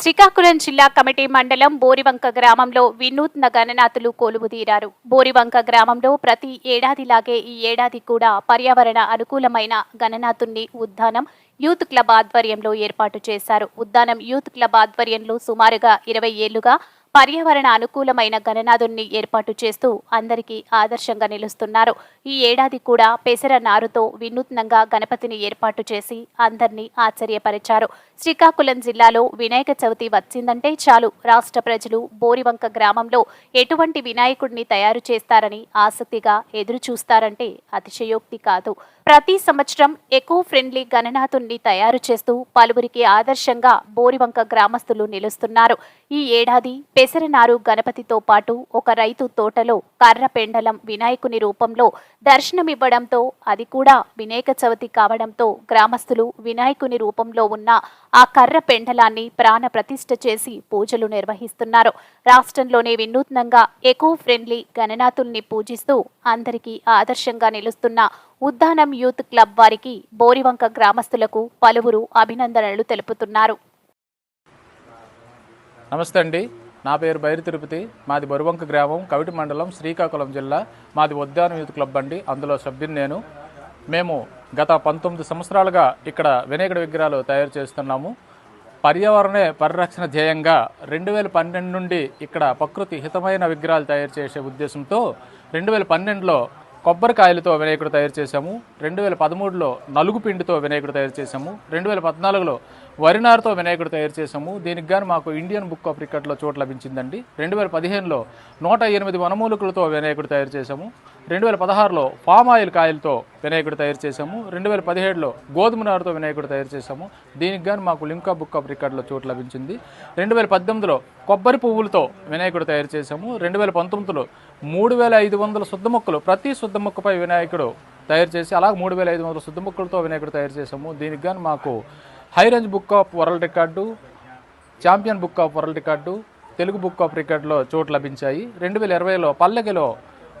శ్రీకాకుళం జిల్లా కమిటీ మండలం బోరివంక గ్రామంలో వినూత్న గణనాథులు కొలువుదీరారు బోరివంక గ్రామంలో ప్రతి ఏడాదిలాగే ఈ ఏడాది కూడా పర్యావరణ అనుకూలమైన గణనాథుణ్ణి ఉద్దానం యూత్ క్లబ్ ఆధ్వర్యంలో ఏర్పాటు చేశారు. ఉద్దానం యూత్ క్లబ్ ఆధ్వర్యంలో సుమారుగా ఇరవై ఏళ్ళుగా పర్యావరణ అనుకూలమైన గణనాథుణ్ణి ఏర్పాటు చేస్తూ అందరికీ ఆదర్శంగా నిలుస్తున్నారు. ఈ ఏడాది కూడా పెసర నారుతో వినూత్నంగా గణపతిని ఏర్పాటు చేసి అందరినీ ఆశ్చర్యపరిచారు. శ్రీకాకుళం జిల్లాలో వినాయక చవితి వచ్చిందంటే చాలు. రాష్ట్ర ప్రజలు బోరివంక గ్రామంలో ఎటువంటి వినాయకుడిని తయారు చేస్తారని ఆసక్తిగా ఎదురు చూస్తారంటే అతిశయోక్తి కాదు. ప్రతి సంవత్సరం ఎకో ఫ్రెండ్లీ గణనాథుణ్ణి తయారు చేస్తూ పలువురికి ఆదర్శంగా బోరివంక గ్రామస్తులు నిలుస్తున్నారు. ఈ ఏడాది పెసరనారు గణపతితో పాటు ఒక రైతు తోటలో కర్ర పెండలం వినాయకుని రూపంలో దర్శనమివ్వడంతో అది కూడా వినాయక చవితి కావడంతో గ్రామస్తులు వినాయకుని రూపంలో ఉన్న ఆ కర్ర పెండలాన్ని ప్రాణ ప్రతిష్ఠ చేసి పూజలు నిర్వహిస్తున్నారు. రాష్ట్రంలోనే వినూత్నంగా ఎకో ఫ్రెండ్లీ గణనాథుల్ని పూజిస్తూ అందరికీ ఆదర్శంగా నిలుస్తున్న ఉద్దానం యూత్ క్లబ్ వారికి బోరివంక గ్రామస్తులకు పలువురు అభినందనలు తెలుపుతున్నారు. నమస్తే అండి. నా పేరు బైరి తిరుపతి మాది బరువంక గ్రామం కవిటి మండలం శ్రీకాకుళం జిల్లా. మాది ఉద్యాన యూత్ క్లబ్ అండి. అందులో సభ్యుని నేను. మేము గత పంతొమ్మిది సంవత్సరాలుగా ఇక్కడ వినాయకుడి విగ్రహాలు తయారు చేస్తున్నాము. పర్యావరణే పరిరక్షణ ధ్యేయంగా రెండు వేల పన్నెండు నుండి ఇక్కడ ప్రకృతి హితమైన విగ్రహాలు తయారు చేసే ఉద్దేశంతో రెండు వేల పన్నెండులో కొబ్బరికాయలతో వినాయకుడు తయారు చేశాము. రెండు వేల పదమూడులో నలుగు పిండితో వినాయకుడు తయారు చేశాము. రెండు వేల పద్నాలుగులో వరినారుతో వినాయకుడు తయారు చేశాము. దీనికి గాను మాకు ఇండియన్ బుక్ ఆఫ్ రికార్డులో చోటు లభించిందండి. రెండు వేల పదిహేనులో నూట ఎనిమిది వనమూలికలతో వినాయకుడు తయారు చేశాము. రెండు వేల పదహారులో పామ్ ఆయిల్ కాయలతో వినాయకుడు తయారు చేశాము. రెండు వేల పదిహేడులో గోధుమ నారుతో వినాయకుడు తయారు చేశాము. దీనికి గాను మాకు లింకా బుక్ ఆఫ్ రికార్డులో చోటు లభించింది. రెండు వేల పద్దెనిమిదిలో కొబ్బరి పువ్వులతో వినాయకుడు తయారు చేశాము. రెండు వేల పంతొమ్మిదిలో మూడు వేల ఐదు వందల శుద్ధ మొక్కలు ప్రతి శుద్ధ మొక్కపై వినాయకుడు తయారు చేసి అలాగే మూడు వేల ఐదు వందల శుద్ధ మొక్కలతో వినాయకుడు తయారు చేశాము. దీనికి గాను మాకు high range book of world record champion book of world record Telugu book of రికార్డులో చోటు లభించాయి. రెండు వేల ఇరవైలో పల్లెకిలో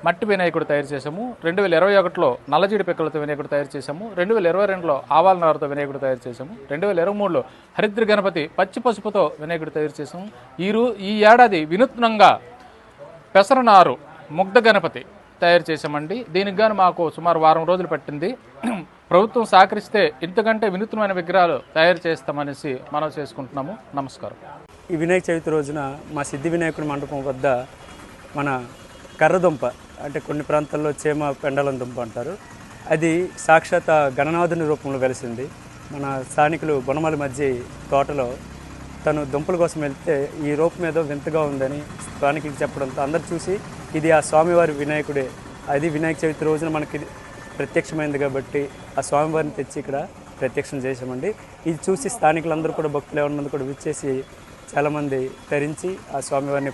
మట్టి వినాయకుడు తయారు చేసాము రెండు వేల ఇరవై ఒకటిలో నల్లజీడి పిక్కలతో వినాయకుడు తయారు చేసాము రెండు వేల ఇరవై రెండులో ఆవాల నారతో వినాయకుడు తయారు చేసాము రెండు వేల ఇరవై మూడులో హరిద్ర గణపతి పచ్చి పసుపుతో వినాయకుడు తయారు చేసాము ఈ ఈ ఏడాది వినూత్నంగా పెసరనారు ముగ్ధ గణపతి తయారు చేశామండి. దీనికి గాను మాకు సుమారు వారం రోజులు పట్టింది. ప్రభుత్వం సహకరిస్తే ఇంతకంటే వినూత్నమైన విగ్రహాలు తయారు చేస్తామనేసి మనం చేసుకుంటున్నాము. నమస్కారం. ఈ వినాయక చవితి రోజున మా సిద్ధి వినాయకుడి మండపం వద్ద మన కర్రదుంప అంటే కొన్ని ప్రాంతాల్లో చేమ పెండలం దుంప అంటారు. అది సాక్షాత్ గణనాథుని రూపంలో వెలిసింది. మన స్థానికులు బొనమల మధ్య తోటలో తను దుంపల కోసం వెళ్తే ఈ రూపం ఏదో వింతగా ఉందని స్థానికులకు చెప్పడంతో అందరు చూసి ఇది ఆ స్వామివారి వినాయకుడే. అది వినాయక చవితి రోజున మనకి ప్రత్యక్షమైంది కాబట్టి ఆ స్వామివారిని తెచ్చి ఇక్కడ ప్రత్యక్షం చేసామండి ఇది చూసి స్థానికులందరూ కూడా భక్తులు ఎవరి మంది కూడా విచ్చేసి చాలామంది ధరించి ఆ స్వామివారిని